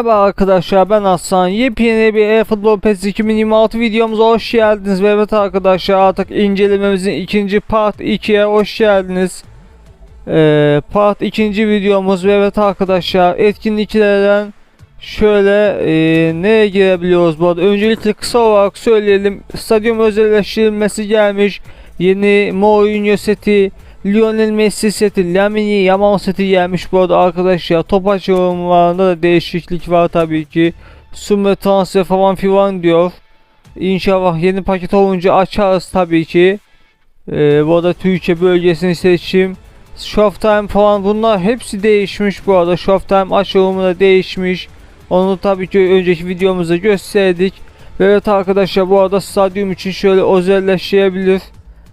Merhaba arkadaşlar ben Hasan. Yepyeni bir eFootball PES 2026 videomuza hoş geldiniz. Ve evet arkadaşlar artık incelememizin ikinci part 2'ye hoş geldiniz. Ee, part ikinci videomuz ve evet arkadaşlar etkinliklerden şöyle e, nereye girebiliyoruz bu arada. Öncelikle kısa olarak söyleyelim. Stadyum özelleştirilmesi gelmiş. Yeni Mourinho seti, Lionel Messi seti, Lamine Yamal seti gelmiş bu arada arkadaşlar. Top açılımlarında da değişiklik var tabii ki. Sümme transfer falan filan diyor. İnşallah yeni paket olunca açarız tabii ki. Ee, bu arada Türkiye bölgesini seçim. Showtime falan bunlar hepsi değişmiş bu arada. Showtime açılımı da değişmiş. Onu tabii ki önceki videomuzda gösterdik. Ve evet arkadaşlar bu arada stadyum için şöyle özelleştirebilir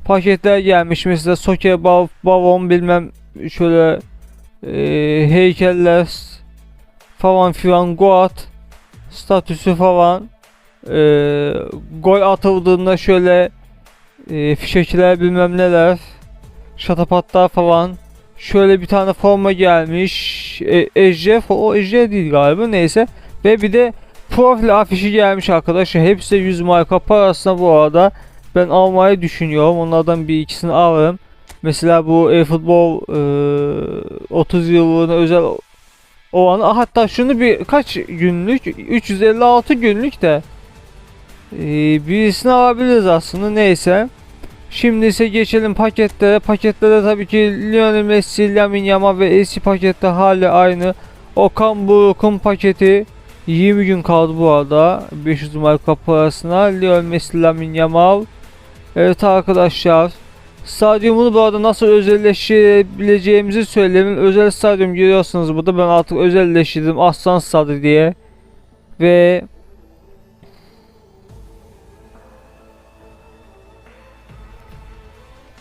paketler gelmiş. Mesela soke bav bavon bilmem şöyle e, heykeller falan filan goat statüsü falan e, gol atıldığında şöyle e, fişekler bilmem neler şatapatlar falan. Şöyle bir tane forma gelmiş. E, Ejder o Ejder değil galiba neyse. Ve bir de profil afişi gelmiş arkadaşlar. Hepsi de 100 marka parasına bu arada ben almayı düşünüyorum. Onlardan bir ikisini alırım. Mesela bu e-futbol e, 30 yıllığına özel olan Ah, hatta şunu bir kaç günlük 356 günlük de e, birisini alabiliriz aslında neyse. Şimdi ise geçelim paketlere. Paketlerde tabii ki Lionel Messi, Lamine Yamal ve eski pakette hali aynı. Okan Buruk'un paketi 20 gün kaldı bu arada. 500 marka parasına. Lionel Messi, Lamine Yamal. Evet arkadaşlar. Stadyumunu bu arada nasıl özelleştirebileceğimizi söyleyelim. Özel stadyum görüyorsunuz burada. Ben artık özelleştirdim. Aslan Stadı diye. Ve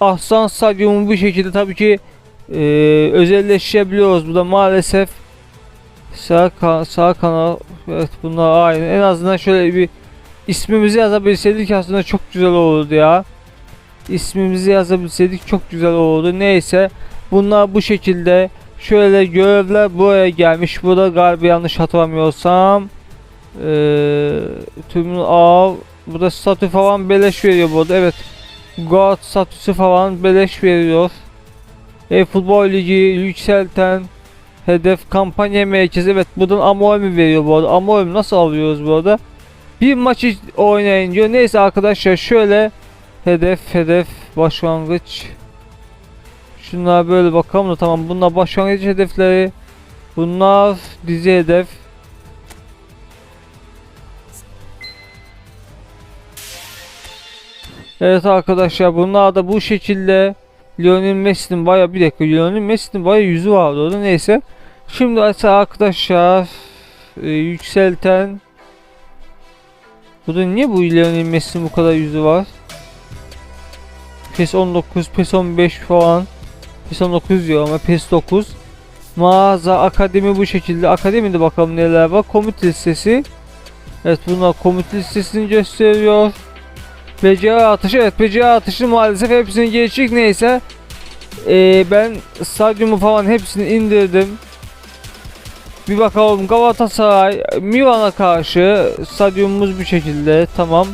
Aslan Stadyumu bu şekilde tabii ki e, özelleştirebiliyoruz. Bu da maalesef sağ, kan sağ kanal evet bunlar aynı. En azından şöyle bir ismimizi yazabilseydik aslında çok güzel olurdu ya. İsmimizi yazabilseydik çok güzel olurdu. Neyse bunlar bu şekilde şöyle görevler buraya gelmiş. Burada galiba yanlış hatırlamıyorsam ee, tüm av burada statü falan beleş veriyor burada. Evet. God statüsü falan beleş veriyor. E futbol ligi yükselten hedef kampanya merkezi evet buradan Amorim veriyor bu arada. Amorim nasıl alıyoruz bu arada? Bir maçı oynayın diyor. Neyse arkadaşlar şöyle hedef hedef başlangıç. Şunlar böyle bakalım da tamam. Bunlar başlangıç hedefleri. Bunlar dizi hedef. Evet arkadaşlar bunlar da bu şekilde. Lionel Messi'nin baya bir dakika Lionel Messi'nin baya yüzü vardı orada neyse. Şimdi ise arkadaşlar e, yükselten Burada niye bu Lionel Messi'nin bu kadar yüzü var? PES 19, PES 15 falan. PES 19 diyor ama PES 9. Mağaza, akademi bu şekilde. Akademide bakalım neler var. Komut listesi. Evet bunlar komut listesini gösteriyor. BCA atışı. Evet BCA atışı maalesef hepsini geçecek. Neyse. Ee, ben stadyumu falan hepsini indirdim. Bir bakalım Galatasaray Milan'a karşı stadyumumuz bu şekilde tamam.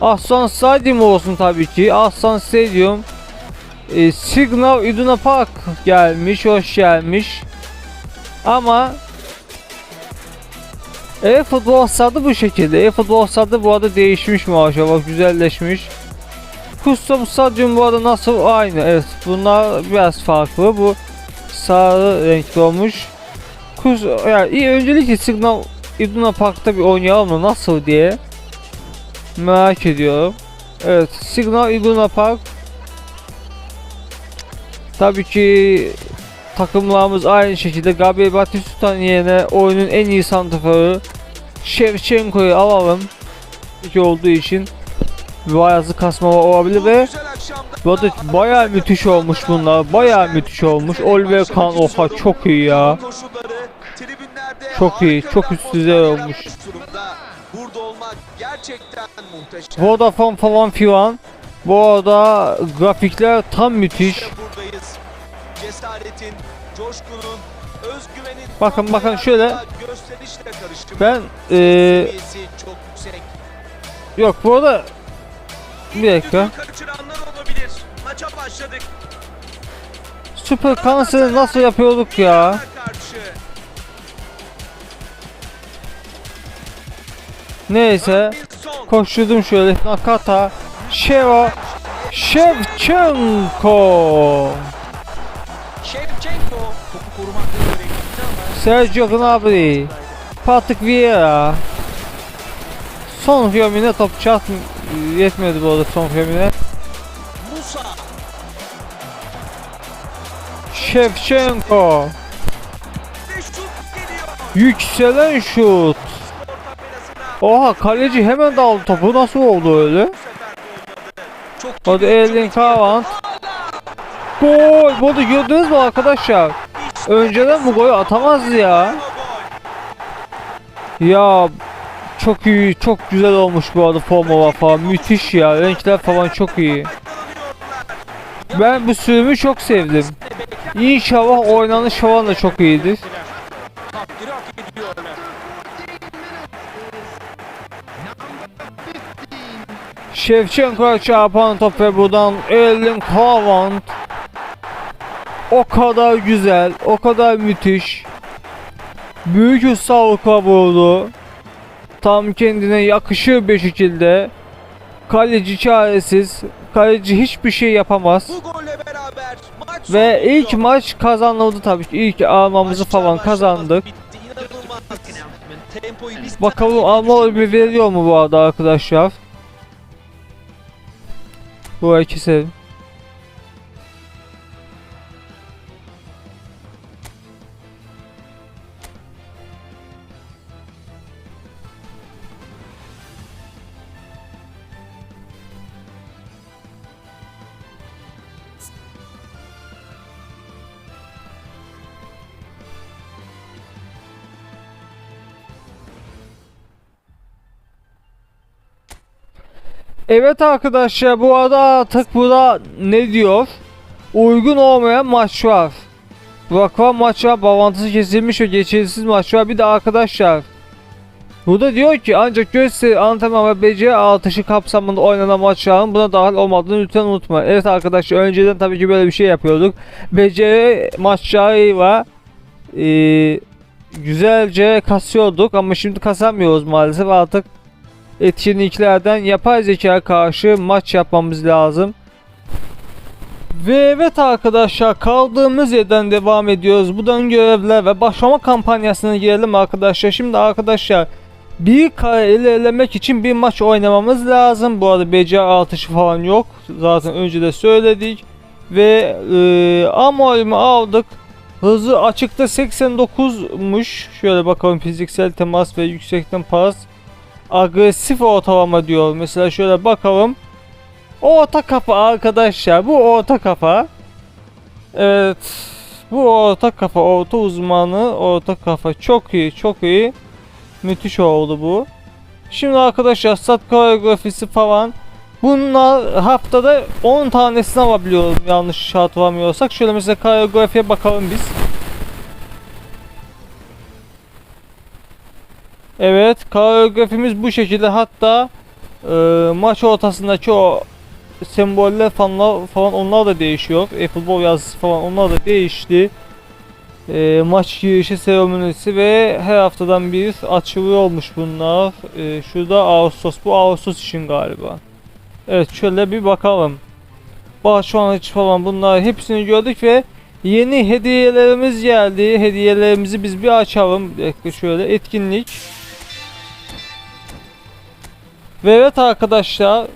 Aslan Stadyum olsun tabii ki. Aslan Stadyum. E, Signal Iduna Park gelmiş, hoş gelmiş. Ama e futbol stadı bu şekilde. E futbol stadı bu arada değişmiş maşallah, güzelleşmiş. Custom Stadyum bu arada nasıl aynı. Evet, bunlar biraz farklı. Bu sarı renkli olmuş. Kus yani öncelikle Signal Iduna Park'ta bir oynayalım mı nasıl diye merak ediyorum. Evet Signal Iduna Park Tabii ki takımlarımız aynı şekilde Gabriel Batista'nın yerine oyunun en iyi santraforı Shevchenko'yu alalım. Olduğu için bazı kasma olabilir ve bu arada bayağı müthiş olmuş bunlar. Bayağı müthiş olmuş. Oliver Kahn oha çok iyi ya. Çok iyi, çok üst düzey olmuş. Burada olmak gerçekten muhteşem. Vodafone falan filan. Bu arada grafikler tam müthiş. Cesaretin, coşkunun özgüvenin Bakın, bakın şöyle. Ben yüksek. yok bu arada bir dakika. Süper kanseri nasıl yapıyorduk ya? Neyse koşturdum şöyle. Nakata topu korumakta görevliydi ama Sergio Gnabry Patrick Vieira. Son Fiyomine top çat yetmedi bu arada son Fiyomine Musa. Geliyor. Yükselen şut Oha kaleci hemen daldı topu nasıl oldu öyle? bu Hadi Erling. Haaland Gol! Bunu gördünüz mü arkadaşlar? Önceden bu golü atamazdı ya. Ya çok iyi, çok güzel olmuş bu arada formalar falan. Müthiş ya. Renkler falan çok iyi. Ben bu sürümü çok sevdim. İnşallah oynanış falan da çok iyidir. Şevçenko'ya çarpan top ve buradan Erling Haaland. O kadar güzel, o kadar müthiş. Büyük ustalıkla vurdu. Tam kendine yakışır bir şekilde. Kaleci çaresiz. Kaleci hiçbir şey yapamaz. Bu golle beraber maç Ve ilk maç kazanıldı tabii ki. İlk almamızı falan kazandık. Bakalım alma bir veriyor mu bu arada arkadaşlar? Bu ikisi. Evet arkadaşlar bu arada artık burada ne diyor? Uygun olmayan maç var. Bırakılan maç var, bağlantısı kesilmiş ve geçersiz maç var. Bir de arkadaşlar Burada diyor ki ancak gösteri, antrenman ve beceri artışı kapsamında oynanan maçların buna dahil olmadığını lütfen unutma. Evet arkadaşlar önceden tabii ki böyle bir şey yapıyorduk. Beceri maçlarıyla eee güzelce kasıyorduk ama şimdi kasamıyoruz maalesef artık etkinliklerden yapay zeka karşı maç yapmamız lazım. Ve evet arkadaşlar kaldığımız yerden devam ediyoruz. Buradan görevler ve başlama kampanyasına girelim arkadaşlar. Şimdi arkadaşlar bir kare ilerlemek için bir maç oynamamız lazım. Bu arada beceri artışı falan yok. Zaten önce de söyledik. Ve e, amolümü aldık. Hızı açıkta 89'muş. Şöyle bakalım fiziksel temas ve yüksekten pas agresif ortalama diyor. Mesela şöyle bakalım. Orta kafa arkadaşlar. Bu orta kafa. Evet. Bu orta kafa. Orta uzmanı. Orta kafa. Çok iyi. Çok iyi. Müthiş oldu bu. Şimdi arkadaşlar stat koreografisi falan. Bunlar haftada 10 tanesini alabiliyorum yanlış hatırlamıyorsak. Şöyle mesela koreografiye bakalım biz. Evet, koreografimiz bu şekilde. Hatta e, maç ortasındaki o semboller falan, falan onlar da değişiyor. E-futbol yazısı falan onlar da değişti. E, maç girişi seremonisi ve her haftadan bir açılıyormuş bunlar. E, şurada Ağustos. Bu Ağustos için galiba. Evet şöyle bir bakalım. Başlangıç falan bunlar hepsini gördük ve yeni hediyelerimiz geldi. Hediyelerimizi biz bir açalım. Bir şöyle etkinlik. Ve evet arkadaşlar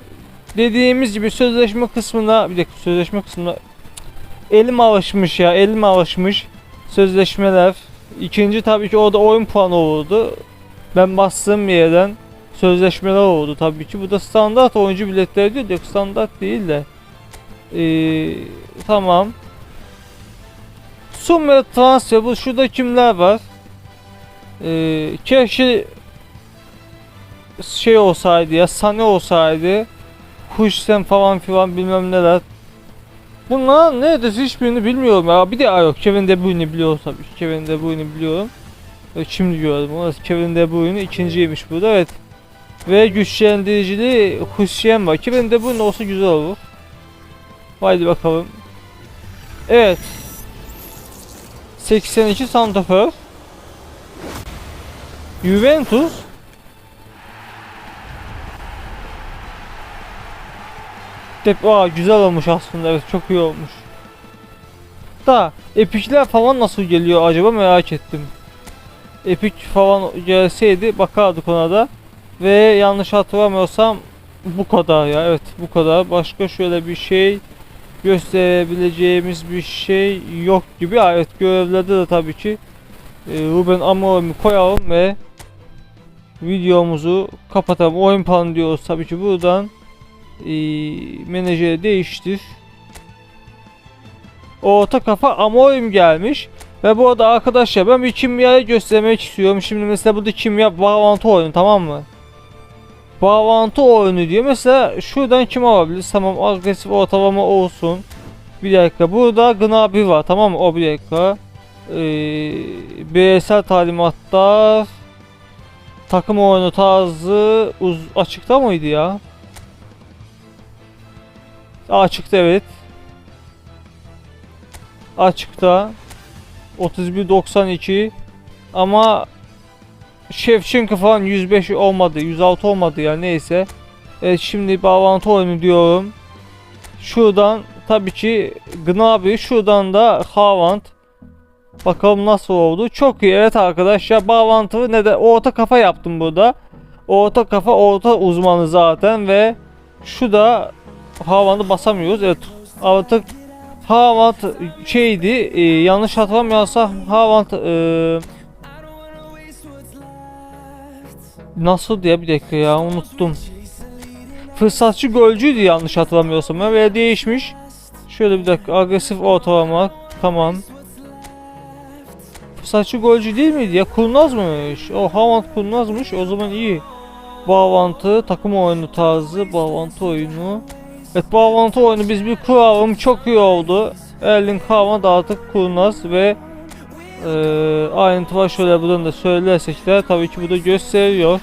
dediğimiz gibi sözleşme kısmına bir dakika sözleşme kısmına elim alışmış ya elim alışmış sözleşmeler. İkinci tabii ki orada oyun puanı olurdu. Ben bastığım yerden sözleşmeler oldu tabii ki. Bu da standart oyuncu biletleri diyor. Yok standart değil de. Ee, tamam. Sum ve transfer bu şurada kimler var? Ee, keşke şey olsaydı ya Sane olsaydı Huşsen falan filan bilmem neler Bunlar nedir hiçbirini bilmiyorum ya. Bir de aa, yok Kevin De Bruyne'i biliyorum tabii. Kevin De Bruyne'i biliyorum. Şimdi gördüm. Orası Kevin De Bruyne ikinciymiş burada evet. Ve güçlendiricili Hüseyin var. Kevin De Bruyne olsa güzel olur. Haydi bakalım. Evet. 82 Santafer. Juventus. Dep Aa, güzel olmuş aslında evet çok iyi olmuş. Da epikler falan nasıl geliyor acaba merak ettim. Epik falan gelseydi bakardık ona da. Ve yanlış hatırlamıyorsam bu kadar ya evet bu kadar. Başka şöyle bir şey gösterebileceğimiz bir şey yok gibi. Evet görevlerde de tabii ki e, Ruben Amorim'i koyalım ve videomuzu kapatalım. Oyun planı diyoruz tabii ki buradan e, menajeri değiştir. Orta kafa Amorim gelmiş. Ve bu arada arkadaşlar ben bir kimyayı göstermek istiyorum. Şimdi mesela burada kimya bağlantı oyunu tamam mı? Bağlantı oyunu diyor. Mesela şuradan kim alabilir? Tamam agresif ortalama olsun. Bir dakika burada Gnabry var tamam mı? O bir dakika. Ee, bireysel talimatlar takım oyunu tarzı uz açıkta mıydı ya? Açıkta evet. Açıkta. 31.92 ama Shevchenko falan 105 olmadı 106 olmadı ya neyse. Evet şimdi bağlantı oyunu diyorum. Şuradan tabii ki Gnabry şuradan da Haaland. Bakalım nasıl oldu? Çok iyi evet arkadaşlar bağlantı ne de orta kafa yaptım burada. Orta kafa orta uzmanı zaten ve şu da Haaland'ı basamıyoruz evet artık Haaland şeydi e, yanlış hatırlamıyorsam Haaland e, nasıl diye bir dakika ya unuttum. Fırsatçı golcüydü yanlış hatırlamıyorsam ya veya değişmiş. Şöyle bir dakika agresif ortalama tamam. Fırsatçı golcü değil miydi ya kurnazmış. O Haaland kurnazmış o zaman iyi. Bağlantı takım oyunu tarzı bağlantı oyunu. Evet bağlantı oyunu biz bir kuralım çok iyi oldu. Erling Haaland artık kurnaz ve e, ayrıntı var şöyle buradan da söylersek de tabii ki bu da gösteriyor.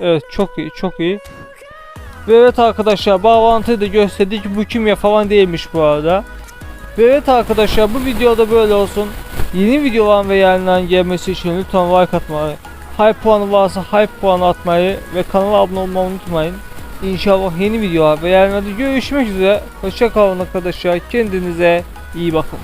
Evet çok iyi çok iyi. Ve evet arkadaşlar bağlantıyı da gösterdik bu kimya falan değilmiş bu arada. Ve evet arkadaşlar bu videoda böyle olsun. Yeni videoların ve yayınların gelmesi için lütfen like atmayı, hype puanı varsa hype puanı atmayı ve kanala abone olmayı unutmayın. İnşallah yeni videolar ve yayınlarda görüşmek üzere. Hoşçakalın arkadaşlar. Kendinize iyi bakın.